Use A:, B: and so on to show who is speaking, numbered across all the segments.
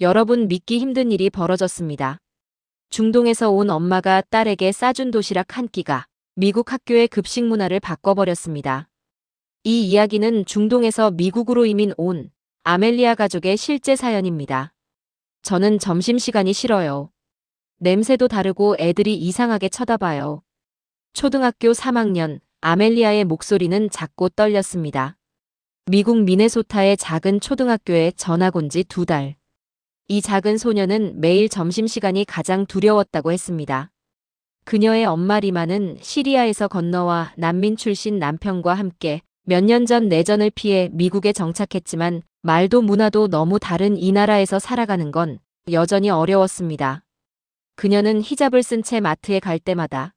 A: 여러분 믿기 힘든 일이 벌어졌습니다. 중동에서 온 엄마가 딸에게 싸준 도시락 한 끼가 미국 학교의 급식 문화를 바꿔버렸습니다. 이 이야기는 중동에서 미국으로 이민 온 아멜리아 가족의 실제 사연입니다. 저는 점심시간이 싫어요. 냄새도 다르고 애들이 이상하게 쳐다봐요. 초등학교 3학년 아멜리아의 목소리는 작고 떨렸습니다. 미국 미네소타의 작은 초등학교에 전학 온 지 두 달. 이 작은 소녀는 매일 점심시간이 가장 두려웠다고 했습니다. 그녀의 엄마 리마는 시리아에서 건너와 난민 출신 남편과 함께 몇 년 전 내전을 피해 미국에 정착했지만 말도 문화도 너무 다른 이 나라에서 살아가는 건 여전히 어려웠습니다. 그녀는 히잡을 쓴 채 마트에 갈 때마다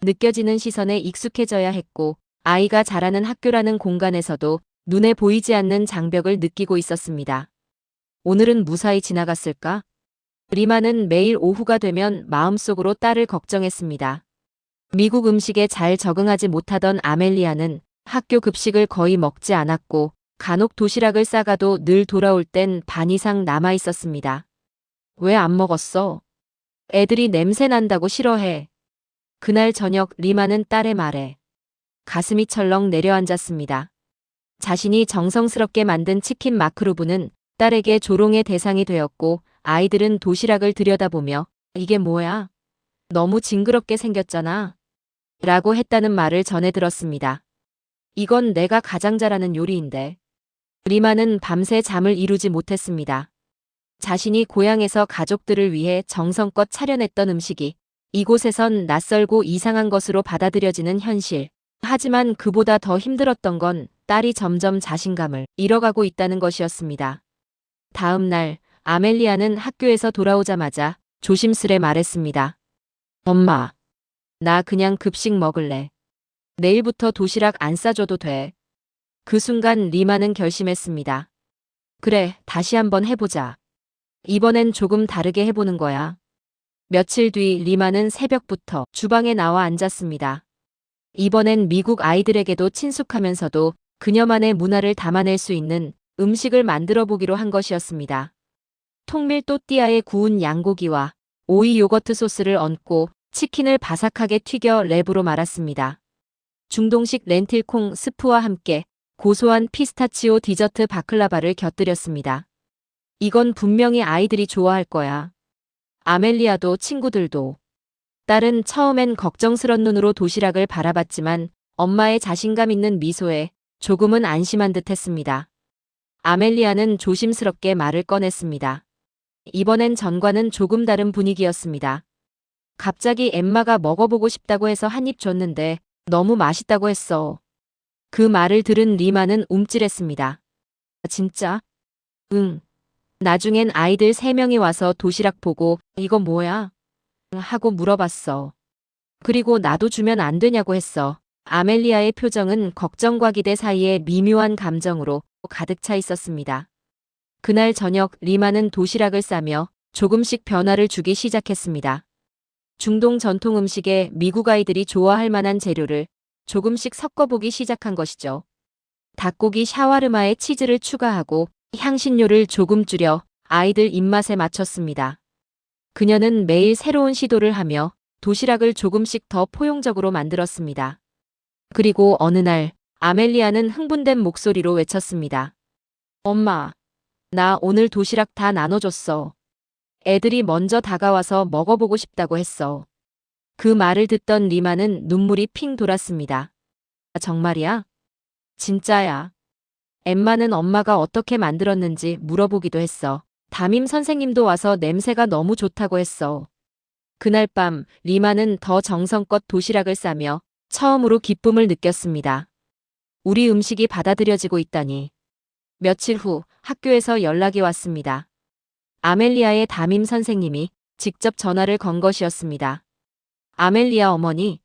A: 느껴지는 시선에 익숙해져야 했고 아이가 자라는 학교라는 공간에서도 눈에 보이지 않는 장벽을 느끼고 있었습니다. 오늘은 무사히 지나갔을까? 리마는 매일 오후가 되면 마음속으로 딸을 걱정했습니다. 미국 음식에 잘 적응하지 못하던 아멜리아는 학교 급식을 거의 먹지 않았고 간혹 도시락을 싸가도 늘 돌아올 땐 반 이상 남아 있었습니다. 왜 안 먹었어? 애들이 냄새 난다고 싫어해. 그날 저녁 리마는 딸의 말에 가슴이 철렁 내려앉았습니다. 자신이 정성스럽게 만든 치킨 마크로브는 딸에게 조롱의 대상이 되었고 아이들은 도시락을 들여다보며 이게 뭐야? 너무 징그럽게 생겼잖아. 라고 했다는 말을 전해 들었습니다. 이건 내가 가장 잘하는 요리인데. 리마는 밤새 잠을 이루지 못했습니다. 자신이 고향에서 가족들을 위해 정성껏 차려냈던 음식이 이곳에선 낯설고 이상한 것으로 받아들여지는 현실. 하지만 그보다 더 힘들었던 건 딸이 점점 자신감을 잃어가고 있다는 것이었습니다. 다음 날 아멜리아는 학교에서 돌아오자마자 조심스레 말했습니다. 엄마, 나 그냥 급식 먹을래. 내일부터 도시락 안 싸줘도 돼. 그 순간 리마는 결심했습니다. 그래, 다시 한번 해보자. 이번엔 조금 다르게 해보는 거야. 며칠 뒤 리마는 새벽부터 주방에 나와 앉았습니다. 이번엔 미국 아이들에게도 친숙하면서도 그녀만의 문화를 담아낼 수 있는 음식을 만들어 보기로 한 것이었습니다. 통밀 또띠아에 구운 양고기와 오이 요거트 소스를 얹고 치킨을 바삭하게 튀겨 랩으로 말았습니다. 중동식 렌틸콩 스프와 함께 고소한 피스타치오 디저트 바클라바를 곁들였습니다. 이건 분명히 아이들이 좋아할 거야. 아멜리아도 친구들도. 딸은 처음엔 걱정스런 눈으로 도시락을 바라봤지만 엄마의 자신감 있는 미소에 조금은 안심한 듯 했습니다. 아멜리아는 조심스럽게 말을 꺼냈습니다. 이번엔 전과는 조금 다른 분위기였습니다. 갑자기 엠마가 먹어보고 싶다고 해서 한 입 줬는데 너무 맛있다고 했어. 그 말을 들은 리마는 움찔했습니다. 진짜? 응. 나중엔 아이들 세 명이 와서 도시락 보고 이거 뭐야? 하고 물어봤어. 그리고 나도 주면 안 되냐고 했어. 아멜리아의 표정은 걱정과 기대 사이에 미묘한 감정으로 가득 차 있었습니다. 그날 저녁 리마는 도시락을 싸며 조금씩 변화를 주기 시작했습니다. 중동 전통 음식에 미국 아이들이 좋아할 만한 재료를 조금씩 섞어보기 시작한 것이죠. 닭고기 샤와르마에 치즈를 추가하고 향신료를 조금 줄여 아이들 입맛에 맞췄습니다. 그녀는 매일 새로운 시도를 하며 도시락을 조금씩 더 포용적으로 만들었습니다. 그리고 어느 날 아멜리아는 흥분된 목소리로 외쳤습니다. 엄마, 나 오늘 도시락 다 나눠줬어. 애들이 먼저 다가와서 먹어보고 싶다고 했어. 그 말을 듣던 리마는 눈물이 핑 돌았습니다. 정말이야? 진짜야. 엠마는 엄마가 어떻게 만들었는지 물어보기도 했어. 담임 선생님도 와서 냄새가 너무 좋다고 했어. 그날 밤 리마는 더 정성껏 도시락을 싸며 처음으로 기쁨을 느꼈습니다. 우리 음식이 받아들여지고 있다니. 며칠 후 학교에서 연락이 왔습니다. 아멜리아의 담임 선생님이 직접 전화를 건 것이었습니다. 아멜리아 어머니,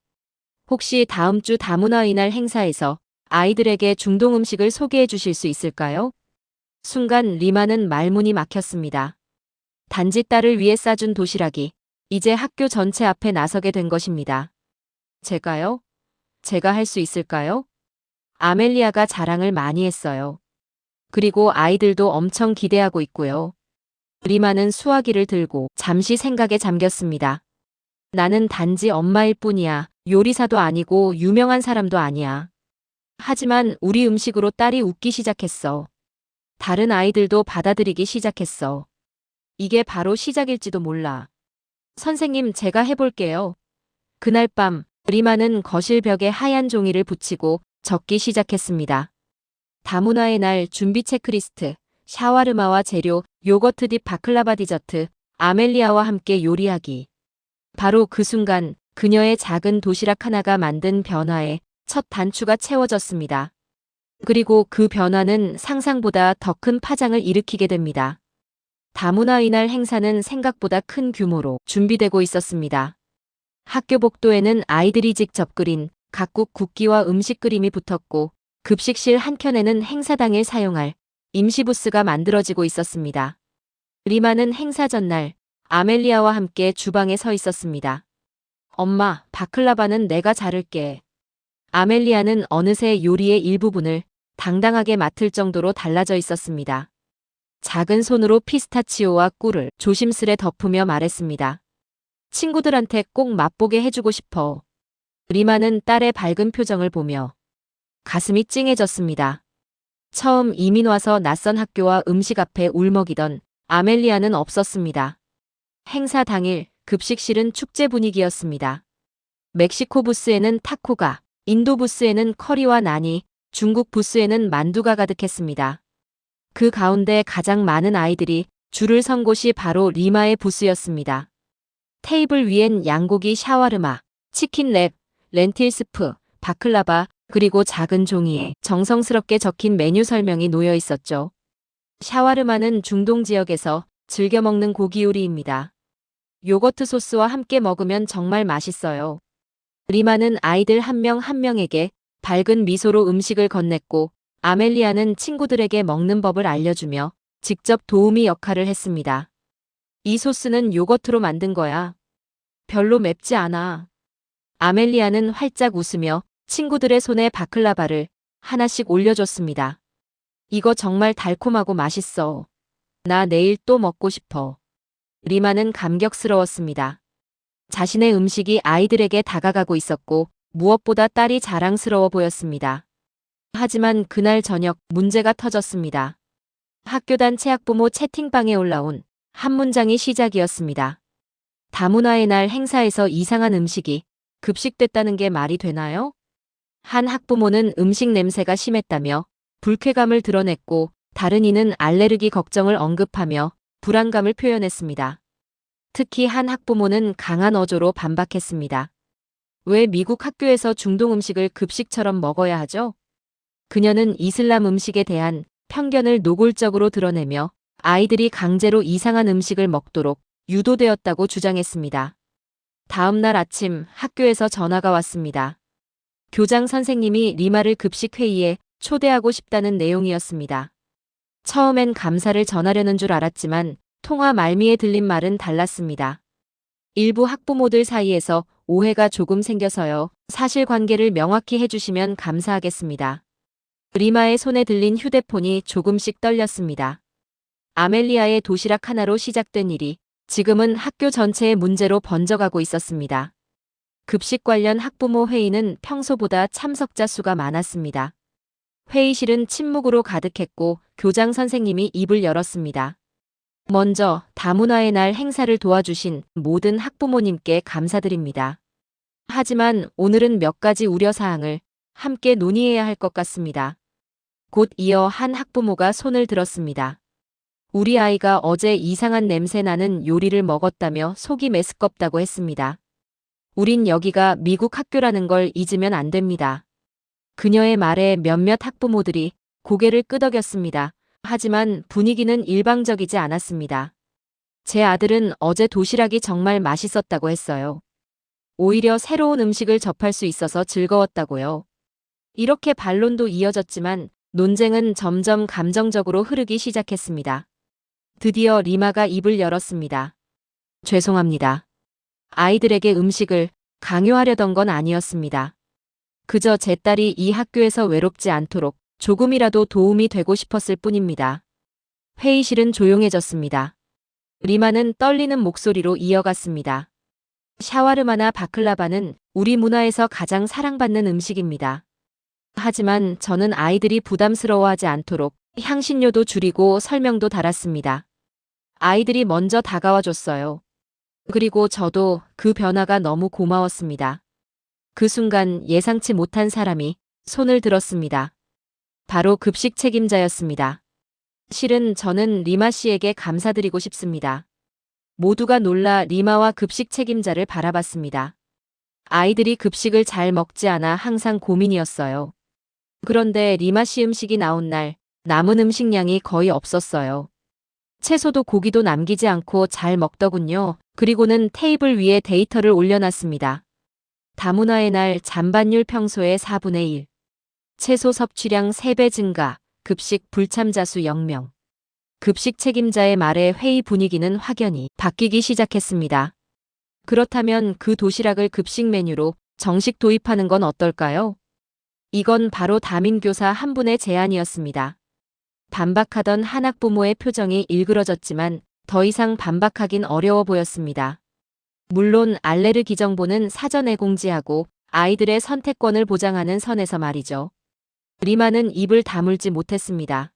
A: 혹시 다음 주 다문화 이날 행사에서 아이들에게 중동 음식을 소개해 주실 수 있을까요? 순간 리마는 말문이 막혔습니다. 단지 딸을 위해 싸준 도시락이 이제 학교 전체 앞에 나서게 된 것입니다. 제가요? 제가 할 수 있을까요? 아멜리아가 자랑을 많이 했어요. 그리고 아이들도 엄청 기대하고 있고요. 리마는 수화기를 들고 잠시 생각에 잠겼습니다. 나는 단지 엄마일 뿐이야. 요리사도 아니고 유명한 사람도 아니야. 하지만 우리 음식으로 딸이 웃기 시작했어. 다른 아이들도 받아들이기 시작했어. 이게 바로 시작일지도 몰라. 선생님, 제가 해볼게요. 그날 밤, 리마는 거실 벽에 하얀 종이를 붙이고 적기 시작했습니다. 다문화의 날 준비 체크리스트, 샤와르마와 재료, 요거트 딥 바클라바 디저트, 아멜리아와 함께 요리하기. 바로 그 순간 그녀의 작은 도시락 하나가 만든 변화에 첫 단추가 채워졌습니다. 그리고 그 변화는 상상보다 더 큰 파장을 일으키게 됩니다. 다문화 이날 행사는 생각보다 큰 규모로 준비되고 있었습니다. 학교 복도에는 아이들이 직접 그린 각국 국기와 음식 그림이 붙었고 급식실 한켠에는 행사 당일 사용할 임시부스가 만들어지고 있었습니다. 리마는 행사 전날 아멜리아와 함께 주방에 서 있었습니다. 엄마, 바클라바는 내가 자를게. 아멜리아는 어느새 요리의 일부분을 당당하게 맡을 정도로 달라져 있었습니다. 작은 손으로 피스타치오와 꿀을 조심스레 덮으며 말했습니다. 친구들한테 꼭 맛보게 해주고 싶어. 리마는 딸의 밝은 표정을 보며 가슴이 찡해졌습니다. 처음 이민 와서 낯선 학교와 음식 앞에 울먹이던 아멜리아는 없었습니다. 행사 당일 급식실은 축제 분위기였습니다. 멕시코 부스에는 타코가, 인도 부스에는 커리와 나니, 중국 부스에는 만두가 가득했습니다. 그 가운데 가장 많은 아이들이 줄을 선 곳이 바로 리마의 부스였습니다. 테이블 위엔 양고기 샤와르마, 치킨 랩, 렌틸 스프, 바클라바, 그리고 작은 종이에 정성스럽게 적힌 메뉴 설명이 놓여 있었죠. 샤와르마는 중동 지역에서 즐겨 먹는 고기 요리입니다. 요거트 소스와 함께 먹으면 정말 맛있어요. 리마는 아이들 한 명한 명에게 밝은 미소로 음식을 건넸고 아멜리아는 친구들에게 먹는 법을 알려주며 직접 도우미 역할을 했습니다. 이 소스는 요거트로 만든 거야. 별로 맵지 않아. 아멜리아는 활짝 웃으며 친구들의 손에 바클라바를 하나씩 올려줬습니다. 이거 정말 달콤하고 맛있어. 나 내일 또 먹고 싶어. 리마는 감격스러웠습니다. 자신의 음식이 아이들에게 다가가고 있었고 무엇보다 딸이 자랑스러워 보였습니다. 하지만 그날 저녁 문제가 터졌습니다. 학교 단 체 학부모 채팅방에 올라온 한 문장이 시작이었습니다. 다문화의 날 행사에서 이상한 음식이 급식됐다는 게 말이 되나요? 한 학부모는 음식 냄새가 심했다며 불쾌감을 드러냈고 다른 이는 알레르기 걱정을 언급하며 불안감을 표현했습니다. 특히 한 학부모는 강한 어조로 반박했습니다. 왜 미국 학교에서 중동 음식을 급식처럼 먹어야 하죠? 그녀는 이슬람 음식에 대한 편견을 노골적으로 드러내며 아이들이 강제로 이상한 음식을 먹도록 유도되었다고 주장했습니다. 다음 날 아침 학교에서 전화가 왔습니다. 교장 선생님이 리마를 급식 회의에 초대하고 싶다는 내용이었습니다. 처음엔 감사를 전하려는 줄 알았지만 통화 말미에 들린 말은 달랐습니다. 일부 학부모들 사이에서 오해가 조금 생겨서요. 사실관계를 명확히 해주시면 감사하겠습니다. 리마의 손에 들린 휴대폰이 조금씩 떨렸습니다. 아멜리아의 도시락 하나로 시작된 일이 지금은 학교 전체의 문제로 번져가고 있었습니다. 급식 관련 학부모 회의는 평소보다 참석자 수가 많았습니다. 회의실은 침묵으로 가득했고 교장 선생님이 입을 열었습니다. 먼저 다문화의 날 행사를 도와주신 모든 학부모님께 감사드립니다. 하지만 오늘은 몇 가지 우려사항을 함께 논의해야 할 것 같습니다. 곧 이어 한 학부모가 손을 들었습니다. 우리 아이가 어제 이상한 냄새 나는 요리를 먹었다며 속이 메스껍다고 했습니다. 우린 여기가 미국 학교라는 걸 잊으면 안 됩니다. 그녀의 말에 몇몇 학부모들이 고개를 끄덕였습니다. 하지만 분위기는 일방적이지 않았습니다. 제 아들은 어제 도시락이 정말 맛있었다고 했어요. 오히려 새로운 음식을 접할 수 있어서 즐거웠다고요. 이렇게 반론도 이어졌지만 논쟁은 점점 감정적으로 흐르기 시작했습니다. 드디어 리마가 입을 열었습니다. 죄송합니다. 아이들에게 음식을 강요하려던 건 아니었습니다. 그저 제 딸이 이 학교에서 외롭지 않도록 조금이라도 도움이 되고 싶었을 뿐입니다. 회의실은 조용해졌습니다. 리마는 떨리는 목소리로 이어갔습니다. 샤와르마나 바클라바는 우리 문화에서 가장 사랑받는 음식입니다. 하지만 저는 아이들이 부담스러워하지 않도록 향신료도 줄이고 설명도 달았습니다. 아이들이 먼저 다가와 줬어요. 그리고 저도 그 변화가 너무 고마웠습니다. 그 순간 예상치 못한 사람이 손을 들었습니다. 바로 급식 책임자였습니다. 실은 저는 리마 씨에게 감사드리고 싶습니다. 모두가 놀라 리마와 급식 책임자를 바라봤습니다. 아이들이 급식을 잘 먹지 않아 항상 고민이었어요. 그런데 리마 씨 음식이 나온 날 남은 음식량이 거의 없었어요. 채소도 고기도 남기지 않고 잘 먹더군요. 그리고는 테이블 위에 데이터를 올려놨습니다. 다문화의 날 잔반율 평소의 4분의 1. 채소 섭취량 3배 증가. 급식 불참자 수 0명. 급식 책임자의 말에 회의 분위기는 확연히 바뀌기 시작했습니다. 그렇다면 그 도시락을 급식 메뉴로 정식 도입하는 건 어떨까요? 이건 바로 담임교사 한 분의 제안이었습니다. 반박하던 한 학 부모의 표정이 일그러졌지만 더 이상 반박하긴 어려워 보였습니다. 물론 알레르 기 정보는 사전에 공지하고 아이들의 선택권을 보장하는 선에서 말이죠. 리마는 입을 다물지 못했습니다.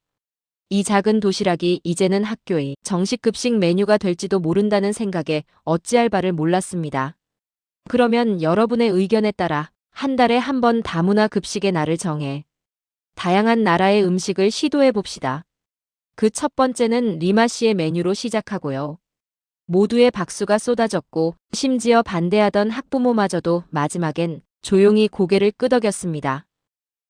A: 이 작은 도시락이 이제는 학교의 정식 급식 메뉴가 될지도 모른다는 생각에 어찌할 바를 몰랐습니다. 그러면 여러분의 의견에 따라 한 달에 한 번 다문화 급식의 날을 정해 다양한 나라의 음식을 시도해 봅시다. 그 첫 번째는 리마 씨의 메뉴로 시작하고요. 모두의 박수가 쏟아졌고 심지어 반대하던 학부모마저도 마지막엔 조용히 고개를 끄덕였습니다.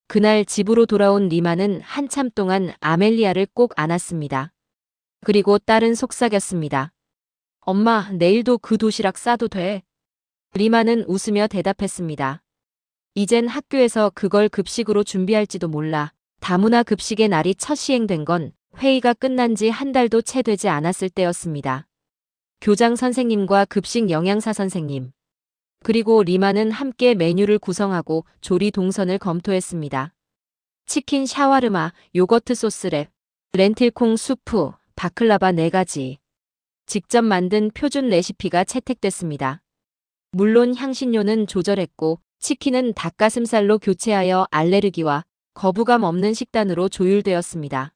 A: 그날 집으로 돌아온 리마는 한참 동안 아멜리아를 꼭 안았습니다. 그리고 딸은 속삭였습니다. 엄마, 내일도 그 도시락 싸도 돼. 리마는 웃으며 대답했습니다. 이젠 학교에서 그걸 급식으로 준비할지도 몰라. 다문화 급식의 날이 첫 시행된 건 회의가 끝난 지 한 달도 채 되지 않았을 때였습니다. 교장 선생님과 급식 영양사 선생님, 그리고 리마는 함께 메뉴를 구성하고 조리 동선을 검토했습니다. 치킨 샤와르마, 요거트 소스랩, 렌틸콩 수프, 바클라바 4가지. 직접 만든 표준 레시피가 채택됐습니다. 물론 향신료는 조절했고 치킨은 닭가슴살로 교체하여 알레르기와 거부감 없는 식단으로 조율되었습니다.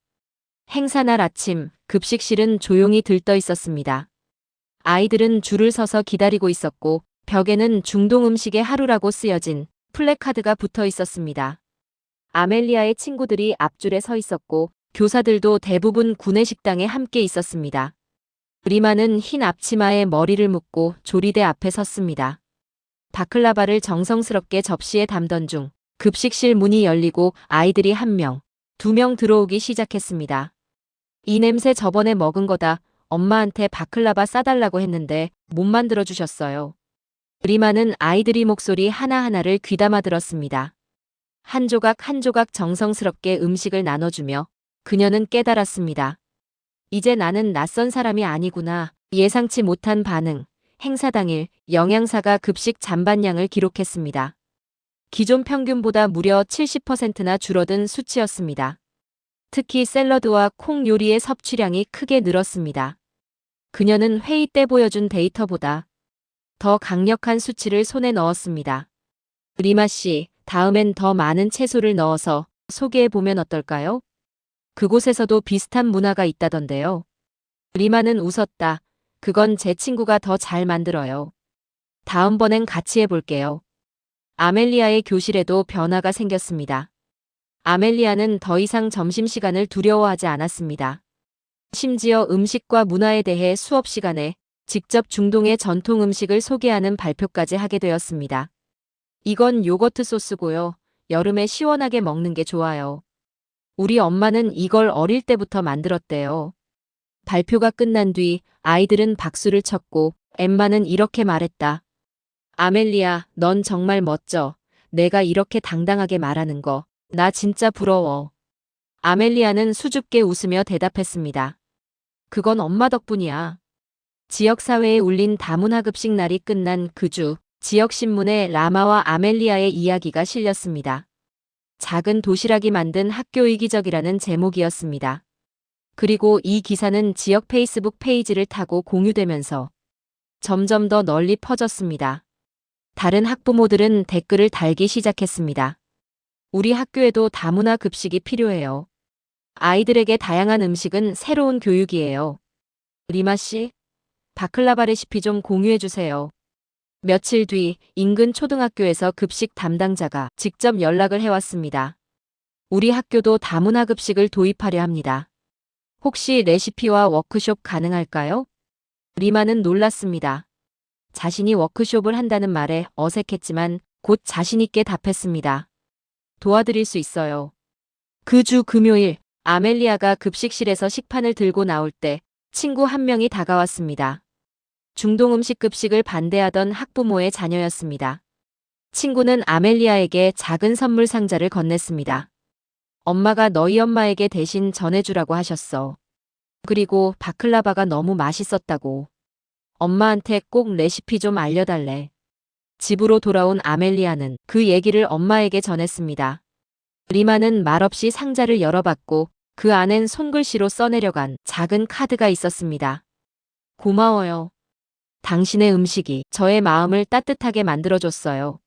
A: 행사날 아침, 급식실은 조용히 들떠 있었습니다. 아이들은 줄을 서서 기다리고 있었고 벽에는 중동 음식의 하루라고 쓰여진 플래카드가 붙어 있었습니다. 아멜리아의 친구들이 앞줄에 서 있었고 교사들도 대부분 구내식당에 함께 있었습니다. 리마는 흰 앞치마에 머리를 묶고 조리대 앞에 섰습니다. 바클라바를 정성스럽게 접시에 담던 중 급식실 문이 열리고 아이들이 한 명, 두 명 들어오기 시작했습니다. 이 냄새 저번에 먹은 거다. 엄마한테 바클라바 싸달라고 했는데 못 만들어 주셨어요. 리마는 아이들이 목소리 하나하나를 귀담아 들었습니다. 한 조각 한 조각 정성스럽게 음식을 나눠주며 그녀는 깨달았습니다. 이제 나는 낯선 사람이 아니구나. 예상치 못한 반응. 행사 당일 영양사가 급식 잔반량을 기록했습니다. 기존 평균보다 무려 70%나 줄어든 수치였습니다. 특히 샐러드와 콩 요리의 섭취량이 크게 늘었습니다. 그녀는 회의 때 보여준 데이터보다 더 강력한 수치를 손에 넣었습니다. 리마 씨, 다음엔 더 많은 채소를 넣어서 소개해 보면 어떨까요? 그곳에서도 비슷한 문화가 있다던데요. 리마는 웃었다. 그건 제 친구가 더 잘 만들어요. 다음번엔 같이 해볼게요. 아멜리아의 교실에도 변화가 생겼습니다. 아멜리아는 더 이상 점심시간을 두려워하지 않았습니다. 심지어 음식과 문화에 대해 수업 시간에 직접 중동의 전통 음식을 소개하는 발표까지 하게 되었습니다. 이건 요거트 소스고요. 여름에 시원하게 먹는 게 좋아요. 우리 엄마는 이걸 어릴 때부터 만들었대요. 발표가 끝난 뒤 아이들은 박수를 쳤고 엠마는 이렇게 말했다. 아멜리아, 넌 정말 멋져. 내가 이렇게 당당하게 말하는 거. 나 진짜 부러워. 아멜리아는 수줍게 웃으며 대답했습니다. 그건 엄마 덕분이야. 지역사회에 울린 다문화급식 날이 끝난 그 주, 지역신문에 라마와 아멜리아의 이야기가 실렸습니다. 작은 도시락이 만든 학교 이기적이라는 제목이었습니다. 그리고 이 기사는 지역 페이스북 페이지를 타고 공유되면서 점점 더 널리 퍼졌습니다. 다른 학부모들은 댓글을 달기 시작했습니다. 우리 학교에도 다문화 급식이 필요해요. 아이들에게 다양한 음식은 새로운 교육이에요. 리마 씨, 바클라바 레시피 좀 공유해 주세요. 며칠 뒤 인근 초등학교에서 급식 담당자가 직접 연락을 해왔습니다. 우리 학교도 다문화 급식을 도입하려 합니다. 혹시 레시피와 워크숍 가능할까요? 리마는 놀랐습니다. 자신이 워크숍을 한다는 말에 어색했지만 곧 자신있게 답했습니다. 도와드릴 수 있어요. 그 주 금요일 아멜리아가 급식실에서 식판을 들고 나올 때 친구 한 명이 다가왔습니다. 중동 음식 급식을 반대하던 학부모의 자녀였습니다. 친구는 아멜리아에게 작은 선물 상자를 건넸습니다. 엄마가 너희 엄마에게 대신 전해주라고 하셨어. 그리고 바클라바가 너무 맛있었다고. 엄마한테 꼭 레시피 좀 알려달래. 집으로 돌아온 아멜리아는 그 얘기를 엄마에게 전했습니다. 리마는 말없이 상자를 열어봤고 그 안엔 손글씨로 써내려간 작은 카드가 있었습니다. 고마워요. 당신의 음식이 저의 마음을 따뜻하게 만들어줬어요.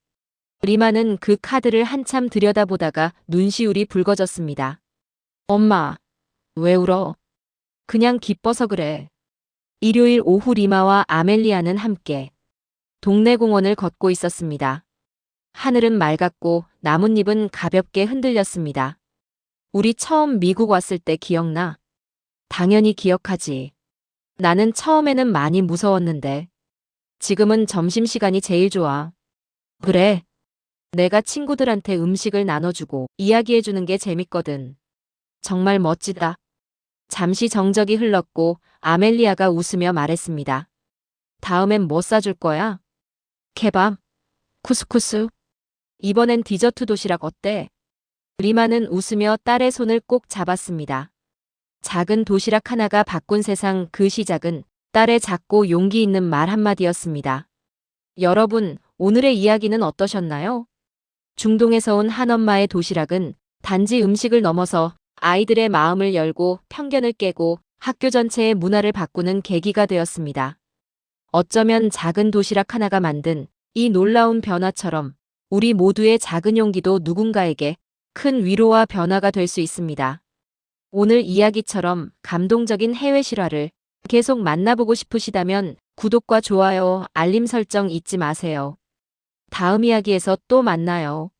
A: 리마는 그 카드를 한참 들여다보다가 눈시울이 붉어졌습니다. 엄마, 왜 울어? 그냥 기뻐서 그래. 일요일 오후 리마와 아멜리아는 함께 동네 공원을 걷고 있었습니다. 하늘은 맑았고 나뭇잎은 가볍게 흔들렸습니다. 우리 처음 미국 왔을 때 기억나? 당연히 기억하지. 나는 처음에는 많이 무서웠는데 지금은 점심시간이 제일 좋아. 그래. 내가 친구들한테 음식을 나눠주고 이야기해주는 게 재밌거든. 정말 멋지다. 잠시 정적이 흘렀고 아멜리아가 웃으며 말했습니다. 다음엔 뭐 싸줄 거야? 케밥? 쿠스쿠스? 이번엔 디저트 도시락 어때? 리마는 웃으며 딸의 손을 꼭 잡았습니다. 작은 도시락 하나가 바꾼 세상 그 시작은 딸의 작고 용기 있는 말 한마디였습니다. 여러분, 오늘의 이야기는 어떠셨나요? 중동에서 온 한엄마의 도시락은 단지 음식을 넘어서 아이들의 마음을 열고 편견을 깨고 학교 전체의 문화를 바꾸는 계기가 되었습니다. 어쩌면 작은 도시락 하나가 만든 이 놀라운 변화처럼 우리 모두의 작은 용기도 누군가에게 큰 위로와 변화가 될 수 있습니다. 오늘 이야기처럼 감동적인 해외 실화를 계속 만나보고 싶으시다면 구독과 좋아요, 알림 설정 잊지 마세요. 다음 이야기에서 또 만나요.